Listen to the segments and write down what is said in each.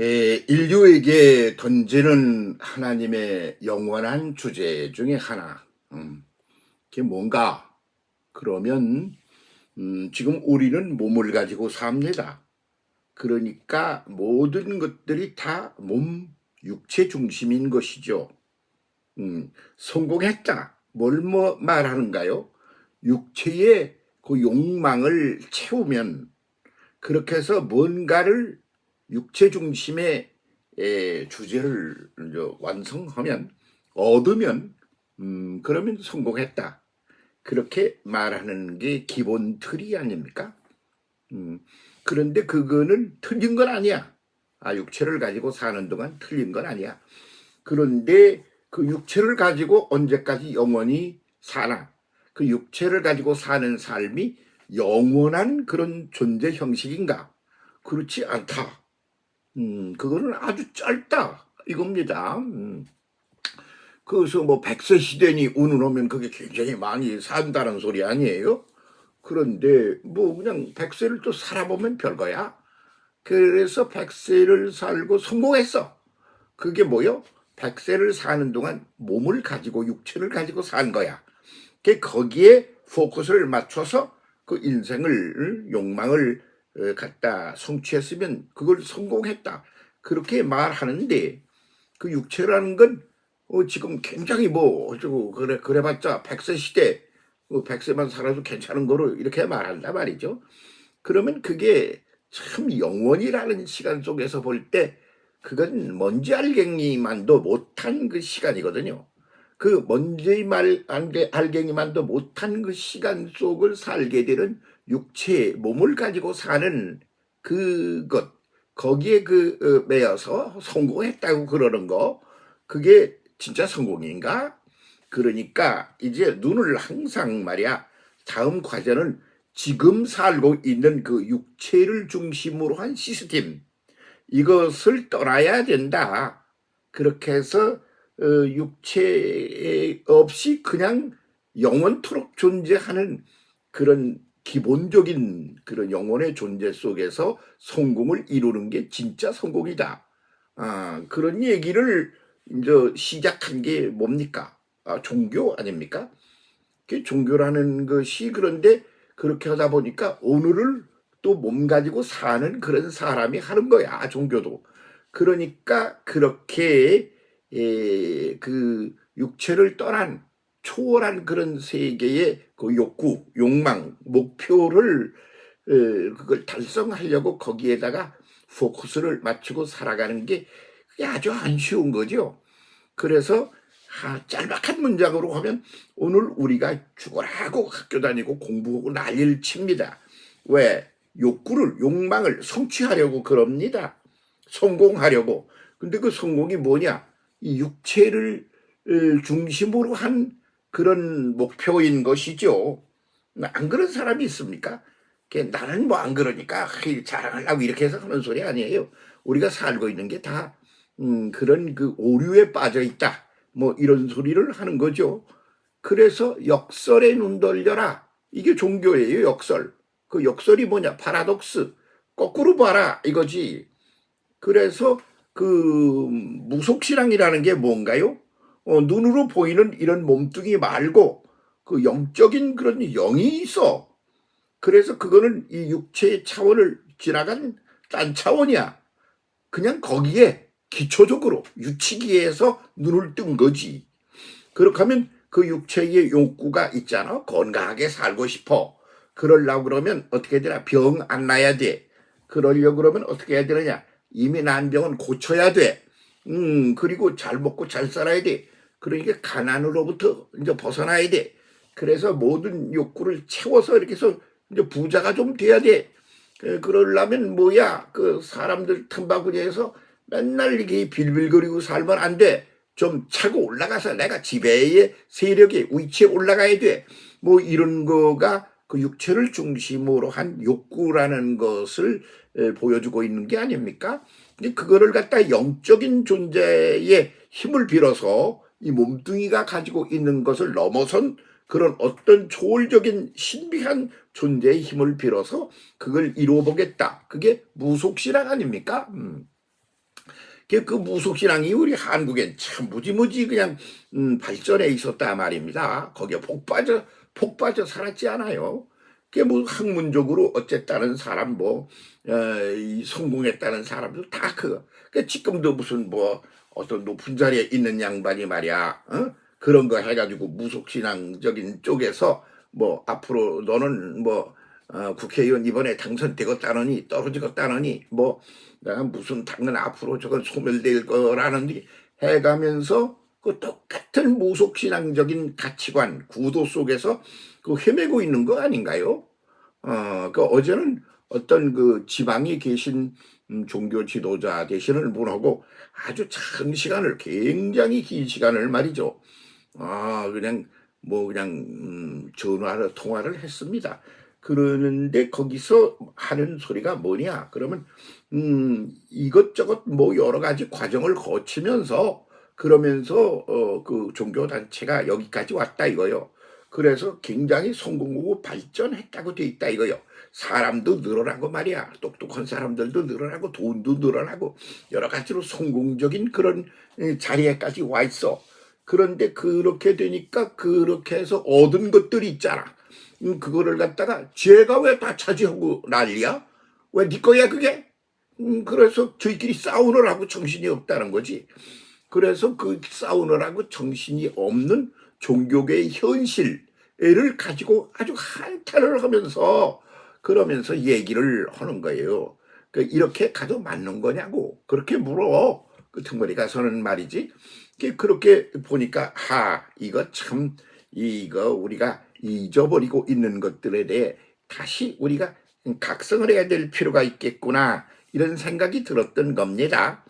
에, 인류에게 던지는 하나님의 영원한 주제 중에 하나. 음, 그게 뭔가? 그러면 음, 지금 우리는 몸을 가지고 삽니다. 그러니까 모든 것들이 다 몸, 육체 중심인 것이죠. 음, 성공했다. 뭘 뭐 말하는가요? 육체의 그 욕망을 채우면 그렇게 해서 뭔가를 육체 중심의 에, 주제를 완성하면 얻으면 음, 그러면 성공했다. 그렇게 말하는 게 기본 틀이 아닙니까? 음, 그런데 그거는 틀린 건 아니야. 아, 육체를 가지고 사는 동안 틀린 건 아니야. 그런데 그 육체를 가지고 언제까지 영원히 사나? 그 육체를 가지고 사는 삶이 영원한 그런 존재 형식인가? 그렇지 않다. 음, 그거는 아주 짧다. 이겁니다. 음. 그래서 뭐 백세 시대니 운을 오면 그게 굉장히 많이 산다는 소리 아니에요? 그런데 뭐 그냥 백세를 또 살아보면 별거야. 그래서 백세를 살고 성공했어. 그게 뭐요? 백세를 사는 동안 몸을 가지고 육체를 가지고 산 거야. 그 거기에 포커스를 맞춰서 그 인생을 응? 욕망을 어, 갖다 성취했으면 그걸 성공했다. 그렇게 말하는데 그 육체라는 건 어, 지금 굉장히 뭐 어쩌고 그래 그래봤자 백세 시대 어, 백세만 살아도 괜찮은 거로 이렇게 말한단 말이죠. 그러면 그게 참 영원이라는 시간 속에서 볼 때 그건 먼지 알갱이만도 못한 그 시간이거든요. 그 먼지 말 알갱이만도 못한 그 시간 속을 살게 되는 육체 몸을 가지고 사는 그것 거기에 그 어, 매여서 성공했다고 그러는 거 그게 진짜 성공인가? 그러니까 이제 눈을 항상 말이야 다음 과제는 지금 살고 있는 그 육체를 중심으로 한 시스템 이것을 떠나야 된다. 그렇게 해서 어, 육체 없이 그냥 영원토록 존재하는 그런 기본적인 그런 영혼의 존재 속에서 성공을 이루는 게 진짜 성공이다. 아, 그런 얘기를 이제 시작한 게 뭡니까? 아, 종교 아닙니까? 그 종교라는 것이 그런데 그렇게 하다 보니까 오늘을 또 몸 가지고 사는 그런 사람이 하는 거야, 종교도. 그러니까 그렇게 에, 그 육체를 떠난 초월한 그런 세계의 그 욕구, 욕망, 목표를 에, 그걸 달성하려고 거기에다가 포커스를 맞추고 살아가는 게 아주 안 쉬운 거죠. 그래서 아, 짤막한 문장으로 하면 오늘 우리가 죽어라고 학교 다니고 공부하고 난리를 칩니다. 왜? 욕구를, 욕망을 성취하려고 그럽니다. 성공하려고. 근데 그 성공이 뭐냐? 이 육체를 어, 중심으로 한 그런 목표인 것이죠. 안 그런 사람이 있습니까? 나는 뭐 안 그러니까 하, 자랑하려고 이렇게 해서 하는 소리 아니에요. 우리가 살고 있는 게다 음, 그런 그 오류에 빠져 있다. 뭐 이런 소리를 하는 거죠. 그래서 역설에 눈 돌려라. 이게 종교예요, 역설. 그 역설이 뭐냐? 파라독스. 거꾸로 봐라. 이거지. 그래서 그 무속신앙이라는 게 뭔가요? 어, 눈으로 보이는 이런 몸뚱이 말고 그 영적인 그런 영이 있어. 그래서 그거는 이 육체의 차원을 지나간 딴 차원이야. 그냥 거기에 기초적으로 유치기에서 눈을 뜬 거지. 그렇게 하면 그 육체의 욕구가 있잖아. 건강하게 살고 싶어. 그러려고 그러면 어떻게 되나? 병 안 나야 돼. 그러려고 그러면 어떻게 해야 되느냐? 이미 난 병은 고쳐야 돼. 음, 그리고 잘 먹고 잘 살아야 돼. 그러니까 가난으로부터 이제 벗어나야 돼. 그래서 모든 욕구를 채워서 이렇게 해서 이제 부자가 좀 돼야 돼. 그, 그러려면 뭐야? 그 사람들 틈바구니에서 맨날 이렇게 빌빌거리고 살면 안 돼. 좀 차고 올라가서 내가 지배의 세력의 위치에 올라가야 돼. 뭐 이런 거가 그 육체를 중심으로 한 욕구라는 것을 에, 보여주고 있는 게 아닙니까? 그거를 갖다 영적인 존재의 힘을 빌어서 이 몸뚱이가 가지고 있는 것을 넘어선 그런 어떤 초월적인 신비한 존재의 힘을 빌어서 그걸 이루어보겠다. 그게 무속신앙 아닙니까? 음. 그, 그 무속신앙이 우리 한국엔 참 무지무지 그냥 음, 발전해 있었다 말입니다. 거기에 폭 빠져 폭 빠져 살았지 않아요. 그게 뭐 학문적으로 어쨌다는 사람 뭐 어, 이 성공했다는 사람들 다 그거. 그 지금도 무슨 뭐 어떤 높은 자리에 있는 양반이 말이야. 어? 그런 거 해가지고 무속신앙적인 쪽에서 뭐 앞으로 너는 뭐 어, 국회의원 이번에 당선되겠다느니 떨어지겠다느니 뭐 내가 무슨 당은 앞으로 저건 소멸될 거라는지 해가면서 그 똑같은 무속신앙적인 가치관 구도 속에서 그 헤매고 있는 거 아닌가요? 어, 그 어제는 어떤 그 지방에 계신 음, 종교 지도자 되시는 분하고 아주 장 시간을 굉장히 긴 시간을 말이죠. 아 그냥 뭐 그냥 음, 전화를 통화를 했습니다. 그러는데 거기서 하는 소리가 뭐냐? 그러면 음, 이것저것 뭐 여러 가지 과정을 거치면서 그러면서 어, 그 종교 단체가 여기까지 왔다 이거요. 그래서 굉장히 성공하고 발전했다고 돼 있다 이거요. 사람도 늘어나고 말이야. 똑똑한 사람들도 늘어나고 돈도 늘어나고 여러 가지로 성공적인 그런 에, 자리에까지 와 있어. 그런데 그렇게 되니까 그렇게 해서 얻은 것들이 있잖아. 음, 그거를 갖다가 쟤가 왜 다 차지하고 난리야? 왜 네 거야 그게? 음, 그래서 저희끼리 싸우느라고 정신이 없다는 거지. 그래서 그 싸우느라고 정신이 없는 종교계의 현실을 가지고 아주 한탄을 하면서 그러면서 얘기를 하는 거예요. 그 이렇게 가도 맞는 거냐고 그렇게 물어. 그 틈머리 가서는 말이지. 그 그렇게 보니까 하 이거 참 이거 우리가 잊어버리고 있는 것들에 대해 다시 우리가 각성을 해야 될 필요가 있겠구나 이런 생각이 들었던 겁니다.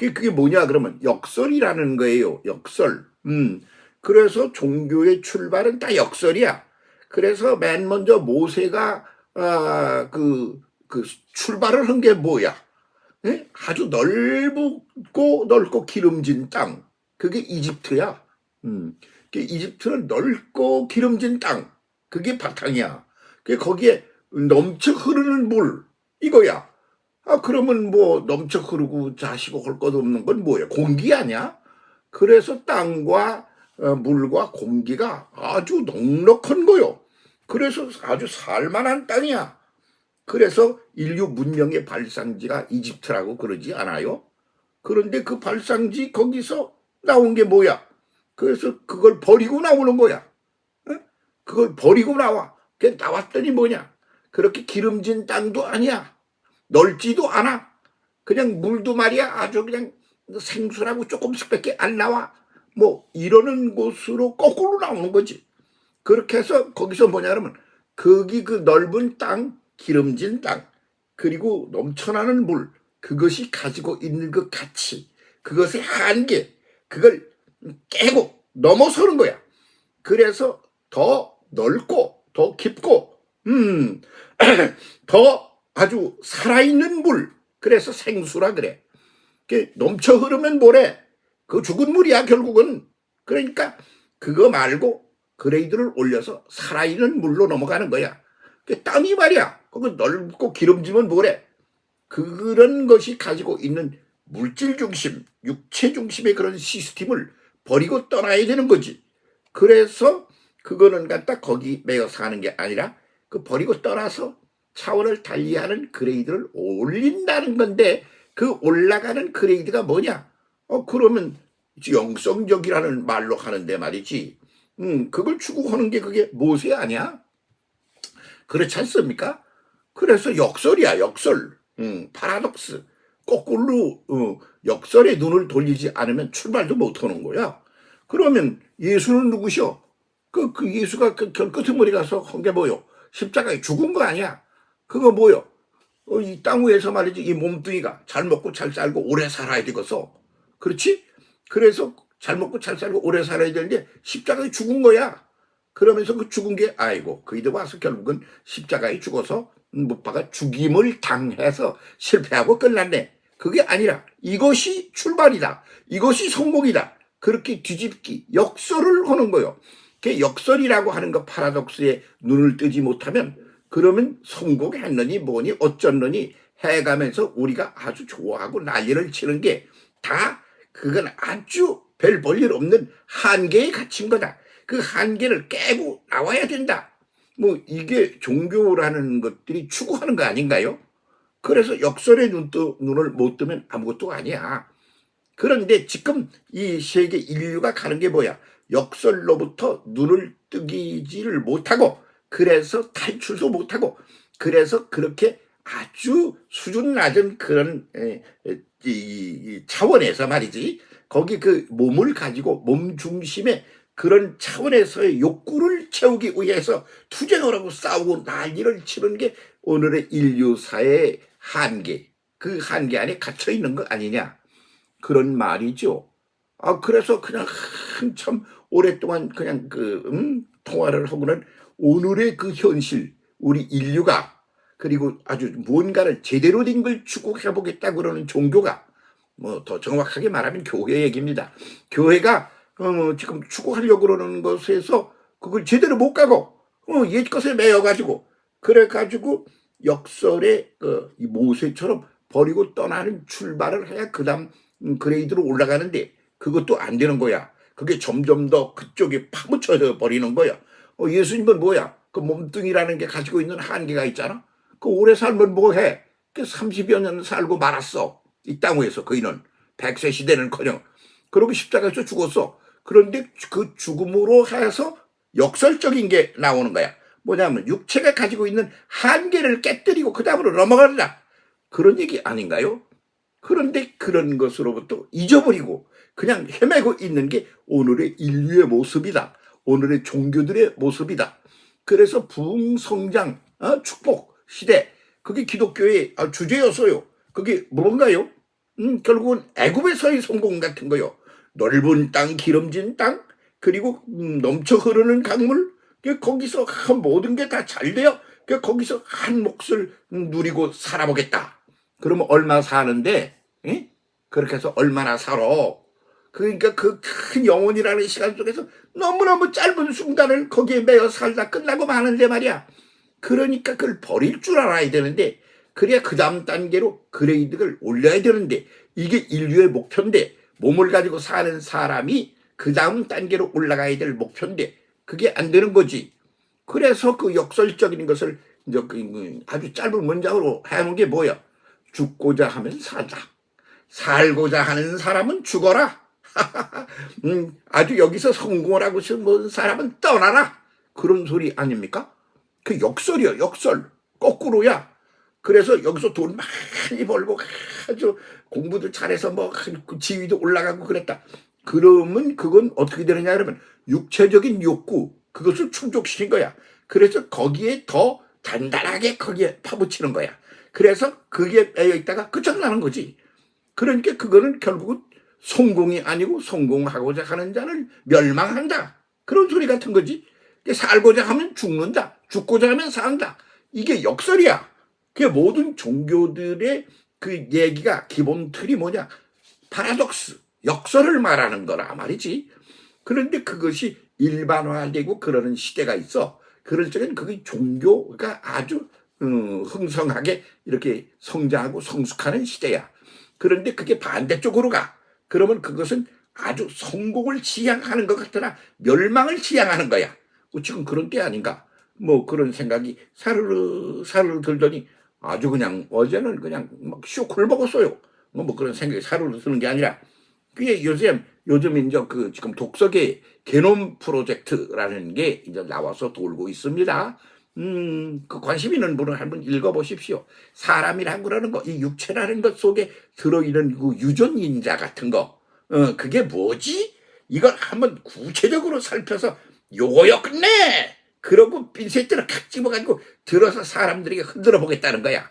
그게, 그게 뭐냐 그러면 역설이라는 거예요. 역설. 음. 그래서 종교의 출발은 다 역설이야. 그래서 맨 먼저 모세가 아, 그, 그 출발을 한 게 뭐야? 예? 아주 넓고 넓고 기름진 땅. 그게 이집트야. 음. 그 이집트는 넓고 기름진 땅. 그게 바탕이야. 그 거기에 넘쳐 흐르는 물. 이거야. 아, 그러면 뭐 넘쳐 흐르고 자시고 할 것 없는 건 뭐야? 공기 아니야? 그래서 땅과 어, 물과 공기가 아주 넉넉한 거요. 그래서 아주 살만한 땅이야. 그래서 인류 문명의 발상지가 이집트라고 그러지 않아요? 그런데 그 발상지 거기서 나온 게 뭐야? 그래서 그걸 버리고 나오는 거야. 어? 그걸 버리고 나와. 그 나왔더니 뭐냐? 그렇게 기름진 땅도 아니야. 넓지도 않아. 그냥 물도 말이야. 아주 그냥 생수라고 조금씩밖에 안 나와. 뭐 이러는 곳으로 거꾸로 나오는 거지. 그렇게 해서 거기서 뭐냐 그러면 거기 그 넓은 땅, 기름진 땅, 그리고 넘쳐나는 물, 그것이 가지고 있는 그 가치, 그것의 한계, 그걸 깨고 넘어서는 거야. 그래서 더 넓고 더 깊고 음, 더 아주 살아있는 물. 그래서 생수라 그래. 그 넘쳐 흐르면 뭐래? 그 죽은 물이야 결국은. 그러니까 그거 말고 그레이드를 올려서 살아있는 물로 넘어가는 거야. 그 땅이 말이야. 거기 넓고 기름지면 뭐래? 그런 것이 가지고 있는 물질 중심, 육체 중심의 그런 시스템을 버리고 떠나야 되는 거지. 그래서 그거는 갖다 거기 매여 사는 게 아니라 그 버리고 떠나서 차원을 달리하는 그레이드를 올린다는 건데 그 올라가는 그레이드가 뭐냐? 어 그러면 영성적이라는 말로 하는데 말이지. 음 그걸 추구하는 게 그게 모세 아니야? 그렇지 않습니까? 그래서 역설이야 역설. 음 파라독스. 거꾸로 어, 역설에 눈을 돌리지 않으면 출발도 못 하는 거야. 그러면 예수는 누구셔? 그, 그 예수가 그 결 끝머리 가서 한 게 뭐요? 십자가에 죽은 거 아니야? 그거 뭐요? 어, 이 땅 위에서 말이지 이 몸뚱이가 잘 먹고 잘 살고 오래 살아야 되겠어. 그렇지? 그래서 잘 먹고 잘 살고 오래 살아야 되는데 십자가에 죽은 거야. 그러면서 그 죽은 게 아이고 그이들 와서 결국은 십자가에 죽어서 못 박아 죽임을 당해서 실패하고 끝났네. 그게 아니라 이것이 출발이다. 이것이 성공이다. 그렇게 뒤집기, 역설을 하는 거요. 그 역설이라고 하는 거 파라독스에 눈을 뜨지 못하면 그러면 성공했느니 뭐니 어쩌느니 해가면서 우리가 아주 좋아하고 난리를 치는 게 다 그건 아주 별 볼 일 없는 한계에 갇힌 거다. 그 한계를 깨고 나와야 된다. 뭐 이게 종교라는 것들이 추구하는 거 아닌가요? 그래서 역설에 눈, 뜨, 눈을 못 뜨면 아무것도 아니야. 그런데 지금 이 세계 인류가 가는 게 뭐야? 역설로부터 눈을 뜨기지를 못하고 그래서 탈출도 못하고 그래서 그렇게 아주 수준 낮은 그런 이, 이 차원에서 말이지 거기 그 몸을 가지고 몸 중심의 그런 차원에서의 욕구를 채우기 위해서 투쟁을 하고 싸우고 난리를 치는 게 오늘의 인류사의 한계 그 한계 안에 갇혀 있는 거 아니냐 그런 말이죠. 아 그래서 그냥 한참 오랫동안 그냥 그 음, 통화를 하고는 오늘의 그 현실 우리 인류가 그리고 아주 무언가를 제대로 된 걸 추구해 보겠다 그러는 종교가 뭐 더 정확하게 말하면 교회 얘기입니다. 교회가 어, 지금 추구하려고 그러는 것에서 그걸 제대로 못 가고 어, 옛 것에 매여 가지고 그래 가지고 역설의 그, 이 모세처럼 버리고 떠나는 출발을 해야 그다음 음, 그레이드로 올라가는데 그것도 안 되는 거야. 그게 점점 더 그쪽에 파묻혀져 버리는 거야. 어, 예수님은 뭐야? 그 몸뚱이라는 게 가지고 있는 한계가 있잖아. 그 오래 살면 뭐 해? 그 30여 년 살고 말았어. 이 땅 위에서 그이는 100세 시대는커녕 그러고 십자가에서 죽었어. 그런데 그 죽음으로 해서 역설적인 게 나오는 거야. 뭐냐면 육체가 가지고 있는 한계를 깨뜨리고 그 다음으로 넘어가라. 그런 얘기 아닌가요? 그런데 그런 것으로부터 잊어버리고 그냥 헤매고 있는 게 오늘의 인류의 모습이다. 오늘의 종교들의 모습이다. 그래서 부흥성장, 어, 축복, 시대, 그게 기독교의 아, 주제였어요. 그게 뭔가요? 음, 결국은 애굽에서의 성공 같은 거요. 넓은 땅, 기름진 땅, 그리고 음, 넘쳐 흐르는 강물, 그 거기서 한 모든 게 다 잘 돼요. 그 거기서 한 몫을 누리고 살아보겠다. 그러면 얼마 사는데, 예? 그렇게 해서 얼마나 살아? 그러니까 그 큰 영혼이라는 시간 속에서 너무너무 짧은 순간을 거기에 매여 살다 끝나고 마는데 말이야. 그러니까 그걸 버릴 줄 알아야 되는데, 그래야 그 다음 단계로 그레이드를 올려야 되는데, 이게 인류의 목표인데, 몸을 가지고 사는 사람이 그 다음 단계로 올라가야 될 목표인데, 그게 안 되는 거지. 그래서 그 역설적인 것을 그 아주 짧은 문장으로 해놓은 게 뭐야? 죽고자 하면 살다. 살고자 하는 사람은 죽어라. 음, 아주 여기서 성공을 하고 싶은 사람은 떠나라. 그런 소리 아닙니까? 그 역설이요, 역설. 거꾸로야. 그래서 여기서 돈 많이 벌고 아주 공부도 잘해서 뭐 지위도 올라가고 그랬다. 그러면 그건 어떻게 되느냐 그러면 육체적인 욕구 그것을 충족시킨 거야. 그래서 거기에 더 단단하게 거기에 파묻히는 거야. 그래서 그게 매여 있다가 끝장나는 거지. 그러니까 그거는 결국은 성공이 아니고 성공하고자 하는 자를 멸망한다. 그런 소리 같은 거지. 살고자 하면 죽는다. 죽고자 하면 산다. 이게 역설이야. 그 모든 종교들의 그 얘기가 기본 틀이 뭐냐? 파라독스, 역설을 말하는 거라 말이지. 그런데 그것이 일반화되고 그러는 시대가 있어. 그럴 적엔 그게 종교가 아주 음, 흥성하게 이렇게 성장하고 성숙하는 시대야. 그런데 그게 반대쪽으로 가. 그러면 그것은 아주 성공을 지향하는 것 같으나 멸망을 지향하는 거야. 뭐 지금 그런 때 아닌가? 뭐 그런 생각이 사르르 사르르 들더니 아주 그냥 어제는 그냥 막 쇼크를 먹었어요. 뭐, 뭐 그런 생각이 사르르 드는 게 아니라 그게 요즘 요즘 이제 그 지금 독서계 게놈 프로젝트라는 게 이제 나와서 돌고 있습니다. 음, 그 관심 있는 분은 한번 읽어보십시오. 사람이란 거라는 거, 이 육체라는 것 속에 들어있는 그 유전인자 같은 거, 어, 그게 뭐지? 이걸 한번 구체적으로 살펴서 끝내! 그러고 핀셋들을 칵 집어가지고 들어서 사람들에게 흔들어 보겠다는 거야.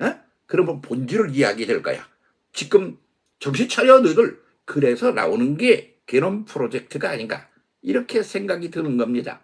어? 그러면 본질을 이야기 될 거야. 지금 정신 차려 너희들. 그래서 나오는 게 게놈 프로젝트가 아닌가. 이렇게 생각이 드는 겁니다.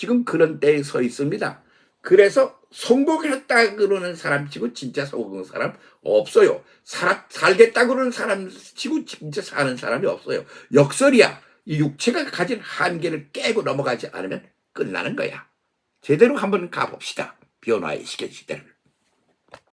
지금 그런 때에 서 있습니다. 그래서 성공했다 그러는 사람 치고 진짜 성공한 사람 없어요. 살, 살겠다 그러는 사람 치고 진짜 사는 사람이 없어요. 역설이야. 이 육체가 가진 한계를 깨고 넘어가지 않으면 끝나는 거야. 제대로 한번 가봅시다. 변화의 시계 시대를.